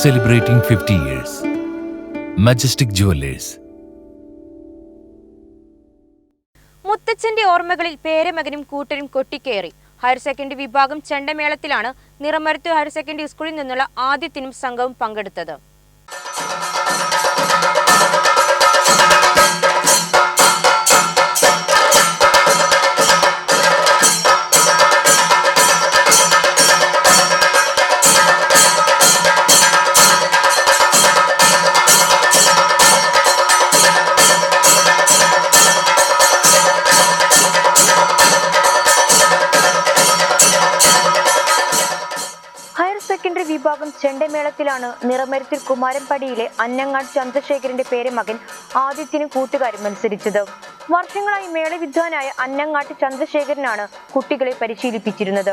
celebrating 50 years. Majestic Jewelers. മുത്തച്ഛന്റെ ഓർമ്മകളിൽ പേരമകനും കൂട്ടരും കൊട്ടിക്കേറി ഹയർ സെക്കൻഡറി വിഭാഗം ചെണ്ടമേളത്തിലാണ് നിറമരത്തു ഹയർ സെക്കൻഡറി സ്കൂളിൽ നിന്നുള്ള ആദ്യത്തിനും സംഘവും പങ്കെടുത്തത് വിഭാഗം ചെണ്ടമേളത്തിലാണ് നിറമരത്തിൽ കുമാരൻപടിയിലെ അന്നങ്ങാട് ചന്ദ്രശേഖരന്റെ പേരെ മകൻ ആദിത്യനും കൂട്ടുകാരും മത്സരിച്ചത്. വർഷങ്ങളായി മേളവിദ്വാനായ അന്നങ്ങാട്ട് ചന്ദ്രശേഖരനാണ് കുട്ടികളെ പരിശീലിപ്പിച്ചിരുന്നത്.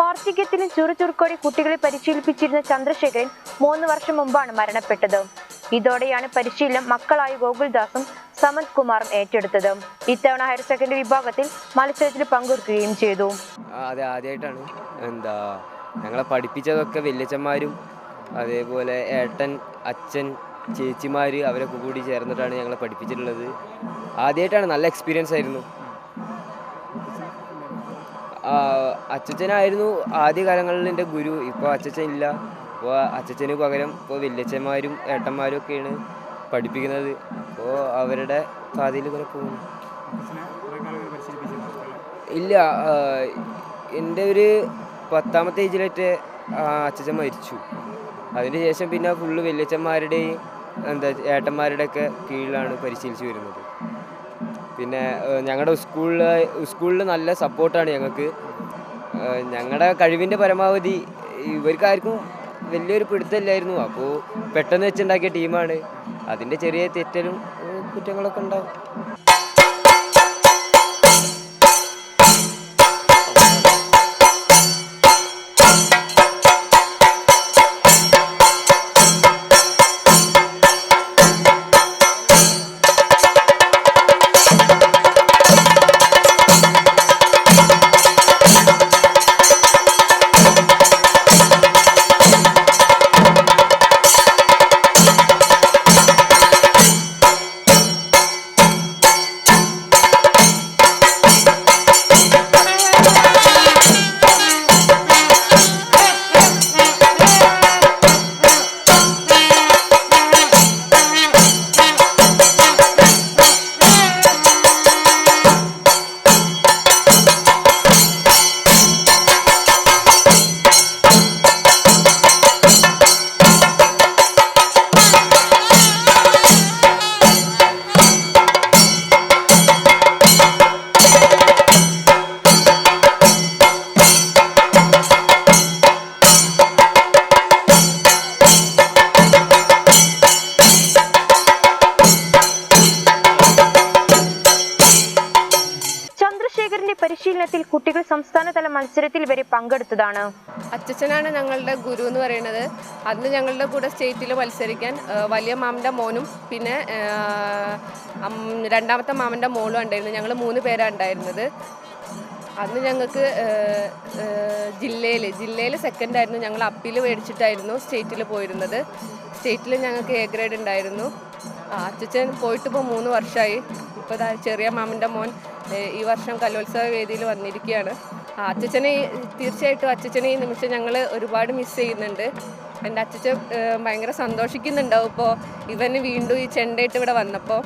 വാർദ്ധക്യത്തിലും ചുറുചുറുക്കോടെ കുട്ടികളെ പരിശീലിപ്പിച്ചിരുന്ന ചന്ദ്രശേഖരൻ മൂന്ന് വർഷം മുമ്പാണ് മരണപ്പെട്ടത്. ഇതോടെയാണ് പരിശീലനം മക്കളായ ഗോകുൽദാസും സമന്ത് കുമാറും ഏറ്റെടുത്തത്. ഇത്തവണ ഹയർ സെക്കൻഡറി വിഭാഗത്തിൽ മത്സരത്തിൽ പങ്കെടുക്കുകയും ചെയ്തു. അതെ ആദ്യമായിട്ടാണ് എന്താ ഞങ്ങളെ പഠിപ്പിച്ചതൊക്കെ വല്യച്ഛന്മാരും അതേപോലെ ഏട്ടൻ അച്ഛൻ ചേച്ചിമാർ അവരൊക്കെ കൂടി ചേർന്നിട്ടാണ് ഞങ്ങളെ പഠിപ്പിച്ചിട്ടുള്ളത്. ആദ്യമായിട്ടാണ് നല്ല എക്സ്പീരിയൻസ് ആയിരുന്നു. അച്ഛച്ചനായിരുന്നു ആദ്യ കാലങ്ങളിൽ എന്റെ ഗുരു ഇപ്പോൾ അച്ഛച്ചൻ ഇല്ല. ഇപ്പോൾ അച്ചച്ചന് പകരം ഇപ്പോൾ വല്യച്ഛന്മാരും ഏട്ടന്മാരും ഒക്കെയാണ് പഠിപ്പിക്കുന്നത്. അപ്പോൾ അവരുടെ പാതയിൽ കുറെ പോകുന്നു ഇല്ല എന്റെ ഒരു പത്താമത്തെ ഏജിലായിട്ട് അച്ഛൻ മരിച്ചു. അതിന് ശേഷം പിന്നെ ഫുള്ള് വലിയച്ഛന്മാരുടെയും എന്താ ഏട്ടന്മാരുടെയൊക്കെ കീഴിലാണ് പരിശീലിച്ച് വരുന്നത്. പിന്നെ ഞങ്ങളുടെ സ്കൂളിൽ സ്കൂളിൽ നല്ല സപ്പോർട്ടാണ് ഞങ്ങൾക്ക് ഞങ്ങളുടെ കഴിവിന്റെ പരമാവധി ഇവർക്കാർക്കും വലിയൊരു പിടുത്തമില്ലായിരുന്നു അപ്പോൾ പെട്ടെന്ന് വെച്ചുണ്ടാക്കിയ ടീമാണ്. അതിന്റെ ചെറിയ തെറ്റലും കുറ്റങ്ങളൊക്കെ ഉണ്ടാവും. പരിശീലനത്തിൽ കുട്ടികൾ സംസ്ഥാനതല മത്സരത്തിൽ വരെ പങ്കെടുത്തതാണ്. അച്ചച്ചനാണ് ഞങ്ങളുടെ ഗുരു എന്ന് പറയുന്നത്. അന്ന് ഞങ്ങളുടെ കൂടെ സ്റ്റേറ്റിൽ മത്സരിക്കാൻ വലിയ മാമന്റെ മോനും പിന്നെ രണ്ടാമത്തെ മാമന്റെ മോളും ഉണ്ടായിരുന്നു. ഞങ്ങൾ മൂന്ന് പേരാണ് ഉണ്ടായിരുന്നത്. അന്ന് ഞങ്ങൾക്ക് ജില്ലയിൽ ജില്ലയിൽ സെക്കൻഡ് ആയിരുന്നു. ഞങ്ങൾ അപ്പീൽ മേടിച്ചിട്ടായിരുന്നു സ്റ്റേറ്റിൽ പോയിരുന്നത്. സ്റ്റേറ്റിൽ ഞങ്ങൾക്ക് എ ഗ്രേഡ് ഉണ്ടായിരുന്നു. അച്ഛൻ പോയിട്ടിപ്പോൾ മൂന്ന് വർഷമായി ഇപ്പോൾ ചെറിയ മാമന്റെ മോൻ. ഈ വർഷം കലോത്സവ വേദിയിൽ വന്നിരിക്കുകയാണ്. അച്ചച്ചനെ തീർച്ചയായിട്ടും അച്ചച്ചനെ ഈ നിമിഷം ഞങ്ങൾ ഒരുപാട് മിസ് ചെയ്യുന്നുണ്ട്. എന്റെ അച്ചച്ചൻ ഭയങ്കര സന്തോഷിക്കുന്നുണ്ടാവും ഇപ്പോൾ ഇവന് വീണ്ടും ഈ ചെണ്ടയിട്ട് ഇവിടെ വന്നപ്പോൾ